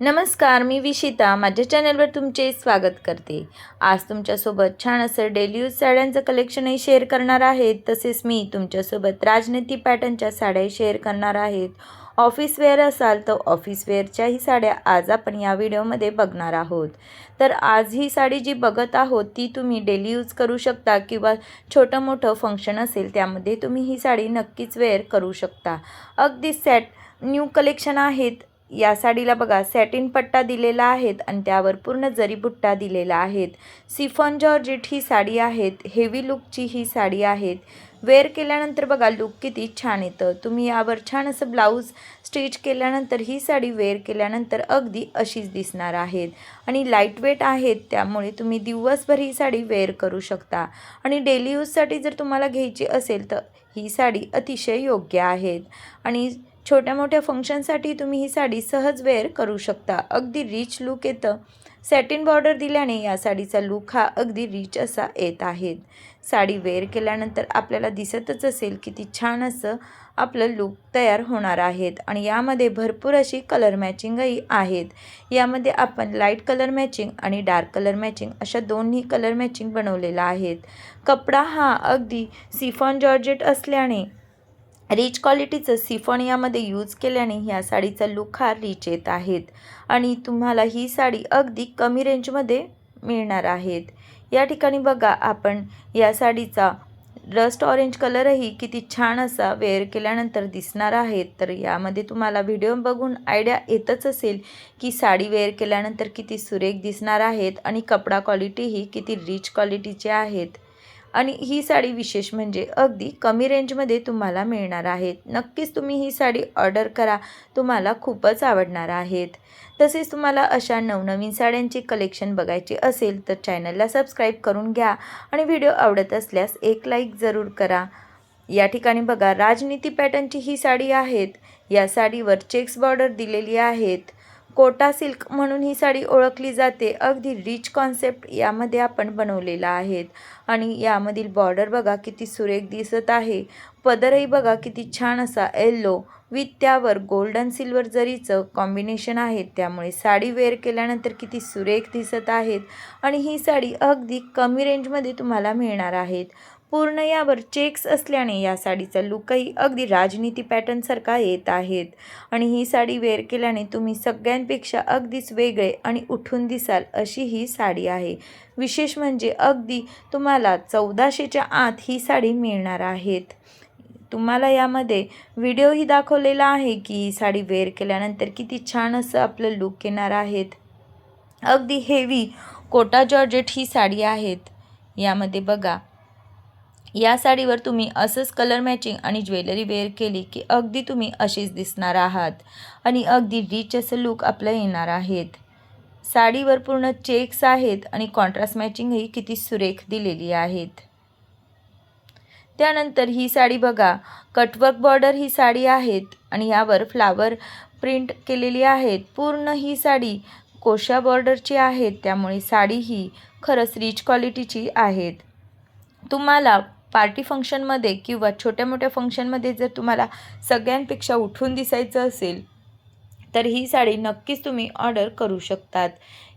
नमस्कार मी विशिता. माझ्या चॅनलवर तुमचे स्वागत करते. आज तुमच्यासोबत छान असं डेली यूज साड्यांचं कलेक्शनही शेअर करणार आहे तसेच मी तुमच्यासोबत राजनीती पॅटर्नच्या साड्याही शेअर करणार आहेत. ऑफिस वेअर असाल तर ऑफिस वेअरच्याही साड्या आज आपण या व्हिडिओमध्ये बघणार आहोत. तर आज ही साडी जी बघत आहोत ती तुम्ही डेली यूज करू शकता किंवा छोटं मोठं फंक्शन असेल त्यामध्ये तुम्ही ही साडी नक्कीच वेअर करू शकता. अगदी सेट न्यू कलेक्शन आहेत. या साडीला बघा सॅटिन पट्टा दिलेला आहेत आणि त्यावर पूर्ण जरीबुट्टा दिलेला आहेत. सिफॉन जॉर्जेट ही साडी आहेत हेवी लुकची ही साडी आहेत. वेअर केल्यानंतर बघा लुक किती छान येतं. तुम्ही यावर छान असं ब्लाऊज स्टिच केल्यानंतर ही साडी वेअर केल्यानंतर अगदी अशीच दिसणार आहेत. आणि लाइट वेट आहेत त्यामुळे तुम्ही दिवसभर ही साडी वेअर करू शकता. आणि डेली यूजसाठी जर तुम्हाला घ्यायची असेल तर ही साडी अतिशय योग्य आहेत. आणि छोट्या मोठ्या फंक्शनसाठी तुम्ही ही साडी सहज वेअर करू शकता. अगदी रिच लुक येतं. सॅटिन बॉर्डर दिल्याने या साडीचा लुक हा अगदी रिच असा येत आहे. साडी वेअर केल्यानंतर आपल्याला दिसतच असेल किती छान असं आपलं लुक तयार होणार आहेत. आणि यामध्ये भरपूर अशी कलर मॅचिंगही आहेत. यामध्ये आपण लाइट कलर मॅचिंग आणि डार्क कलर मॅचिंग अशा दोन्ही कलर मॅचिंग बनवलेला आहेत. कपडा हा अगदी सिफॉन जॉर्जेट असल्याने रिच क्वालिटीचं सिफॉन यामध्ये यूज केल्याने ह्या साडीचा लुक हा रिच येत आहेत आणि तुम्हाला ही साडी अगदी कमी रेंजमध्ये मिळणार आहेत. या ठिकाणी बघा आपण या साडीचा रस्ट ऑरेंज कलरही किती छान असा वेअर केल्यानंतर दिसणार आहेत. तर यामध्ये तुम्हाला व्हिडिओ बघून आयडिया येतच असेल की साडी वेअर केल्यानंतर किती सुरेख दिसणार आहेत आणि कपडा क्वालिटीही किती रिच क्वालिटीचे आहेत. आणि ही साडी विशेष म्हणजे अगदी कमी रेंजमध्ये तुम्हाला मिळणार आहेत. नक्कीच तुम्ही ही साडी ऑर्डर करा. तुम्हाला खूपच आवडणार आहेत. तसेच तुम्हाला अशा नवनवीन साड्यांची कलेक्शन बघायची असेल तर चॅनलला सबस्क्राईब करून घ्या आणि व्हिडिओ आवडत असल्यास एक लाईक जरूर करा. या ठिकाणी बघा राजनीती पॅटर्नची ही साडी आहेत. या साडीवर चेक्स बॉर्डर दिलेली आहेत. कोटा सिल्क म्हणून ही साडी ओळखली जाते. अगदी रिच कॉन्सेप्ट यामध्ये आपण बनवलेला आहेत. आणि यामधील बॉर्डर बघा किती सुरेख दिसत आहे. पदरही बघा किती छान असा येल्लो विथ त्यावर गोल्डन सिल्वर जरीचं कॉम्बिनेशन आहे त्यामुळे साडी वेअर केल्यानंतर किती सुरेख दिसत आहेत. आणि ही साडी अगदी कमी रेंजमध्ये तुम्हाला मिळणार आहेत. पूर्ण यावर चेक्स असल्याने या साडीचा लुकही अगदी राजनीती पॅटर्नसारखा येत आहेत. आणि ही साडी वेअर केल्याने तुम्ही सगळ्यांपेक्षा अगदीच वेगळे आणि उठून दिसाल अशी ही साडी आहे. विशेष म्हणजे अगदी तुम्हाला चौदाशेच्या आत ही साडी मिळणार आहेत. तुम्हाला यामध्ये व्हिडिओही दाखवलेला आहे की ही साडी वेअर केल्यानंतर किती छान असं आपलं लुक येणार आहेत. अगदी हेवी कोटा जॉर्जेट ही साडी आहेत. यामध्ये बघा या साडीवर तुम्ही असंच कलर मॅचिंग आणि ज्वेलरी वेअर केली की अगदी तुम्ही अशीच दिसणार आहात. आणि अगदी रिच असं लुक आपलं येणार आहेत. साडीवर पूर्ण चेक्स आहेत आणि कॉन्ट्रास्ट मॅचिंगही किती सुरेख दिलेली आहेत. त्यानंतर ही साडी बघा. कटवर्क बॉर्डर ही साडी आहेत आणि यावर फ्लावर प्रिंट केलेली आहेत. पूर्ण ही साडी कोशा बॉर्डरची आहेत त्यामुळे साडी ही खरंच रिच क्वालिटीची आहेत. तुम्हाला पार्टी फंक्शनमध्ये किंवा छोट्या मोठ्या फंक्शनमध्ये जर तुम्हाला सगळ्यांपेक्षा उठून दिसायचं असेल तर ही साडी नक्कीच तुम्ही ऑर्डर करू शकतात.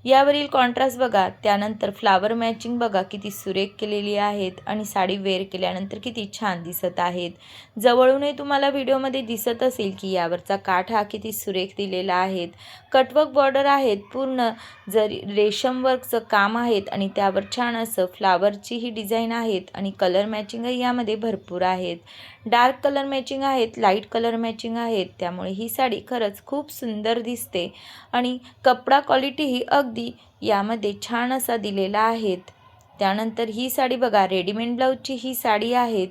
यावरील कॉन्ट्रास्ट बघा. त्यानंतर फ्लावर मॅचिंग बघा. किती सुरेख केलेली आहेत आणि साडी वेअर केल्यानंतर किती छान दिसत आहेत. जवळूनही तुम्हाला व्हिडिओमध्ये दिसत असेल की यावरचा काठ हा किती सुरेख दिलेला आहेत कटवर्क बॉर्डर आहेत. पूर्ण जरी रेशम वर्कचं काम आहेत आणि त्यावर छान असं फ्लावरची ही डिझाईन आहेत आणि कलर मॅचिंगही यामध्ये भरपूर आहेत. डार्क कलर मॅचिंग आहेत लाइट कलर मॅचिंग आहेत. त्यामुळे ही साडी खरंच खूप सुंदर दिसते आणि कपडा क्वालिटीही अगदी यामध्ये छान असा दिलेला आहेत. त्यानंतर ही साडी बघा रेडीमेड ब्लाऊजची ही साडी आहेत.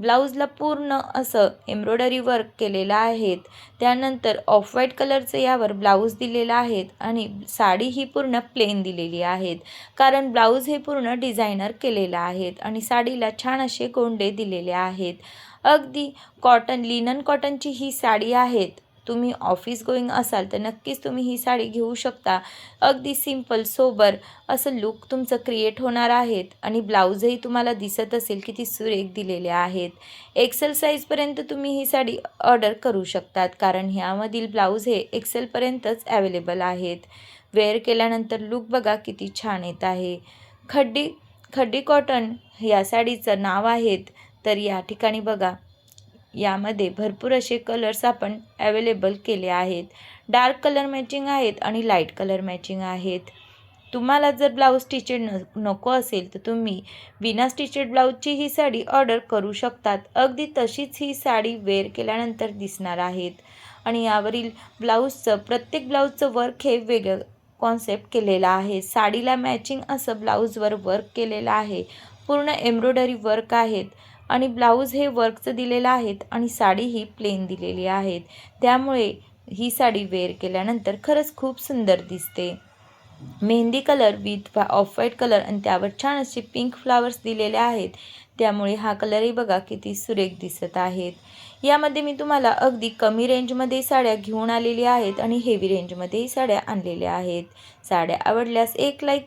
ब्लाऊजला पूर्ण असं एम्ब्रॉयडरी वर्क केलेलं आहेत. त्यानंतर ऑफ व्हाईट कलरचं यावर ब्लाऊज दिलेला आहेत आणि साडी ही पूर्ण प्लेन दिलेली आहेत. कारण ब्लाऊज हे पूर्ण डिझायनर केलेलं आहेत आणि साडीला छान असे गोंडे दिलेले आहेत. अगदी कॉटन लिनन कॉटनची ही साडी आहेत. तुम्ही ऑफिस गोईंग असाल तर नक्कीच तुम्ही ही साडी घेऊ शकता. अगदी सिंपल सोबर असं लुक तुमचं क्रिएट होणार आहेत. आणि ब्लाऊजही तुम्हाला दिसत असेल किती सुरेख दिलेले आहेत. एक्सेल साईजपर्यंत तुम्ही ही साडी ऑर्डर करू शकतात. कारण ह्यामधील ब्लाऊज हे एक्सेलपर्यंतच अवेलेबल आहेत. वेअर केल्यानंतर लुक बघा किती छान येत आहे. खड्डी खड्डी कॉटन या साडीचं नाव आहेत. तर या ठिकाणी बघा. यामध्ये भरपूर असे कलर्स आपण अवेलेबल केले आहेत. डार्क कलर मॅचिंग आहेत आणि लाइट कलर मॅचिंग आहेत. तुम्हाला जर ब्लाऊज स्टिचेड न नको असेल तर तुम्ही बिना स्टिचेड ब्लाऊजची ही साडी ऑर्डर करू शकतात. अगदी तशीच ही साडी वेअर केल्यानंतर दिसणार आहेत. आणि यावरील ब्लाऊजचं प्रत्येक ब्लाऊजचं वर्क हे वेगळं कॉन्सेप्ट केलेलं आहे. साडीला मॅचिंग असं ब्लाऊजवर वर्क केलेलं आहे. पूर्ण एम्ब्रॉयडरी वर्क आहेत. आणि ब्लाऊज हे वर्कचं दिलेलं आहेत आणि साडी ही प्लेन दिलेली आहेत. त्यामुळे ही साडी वेअर केल्यानंतर खरंच खूप सुंदर दिसते. Mehndi colour with off white colour आणि त्यावर छान असे पिंक फ्लावर्स दिलेले आहेत. त्यामुळे हा कलरही बघा किती सुरेख दिसत आहेत. यामध्ये मी तुम्हाला अगदी कमी रेंजमध्ये साड्या घेऊन आलेल्या आहेत आणि हेवी रेंजमध्येही साड्या आणलेल्या आहेत. साड्या आवडल्यास एक लाईक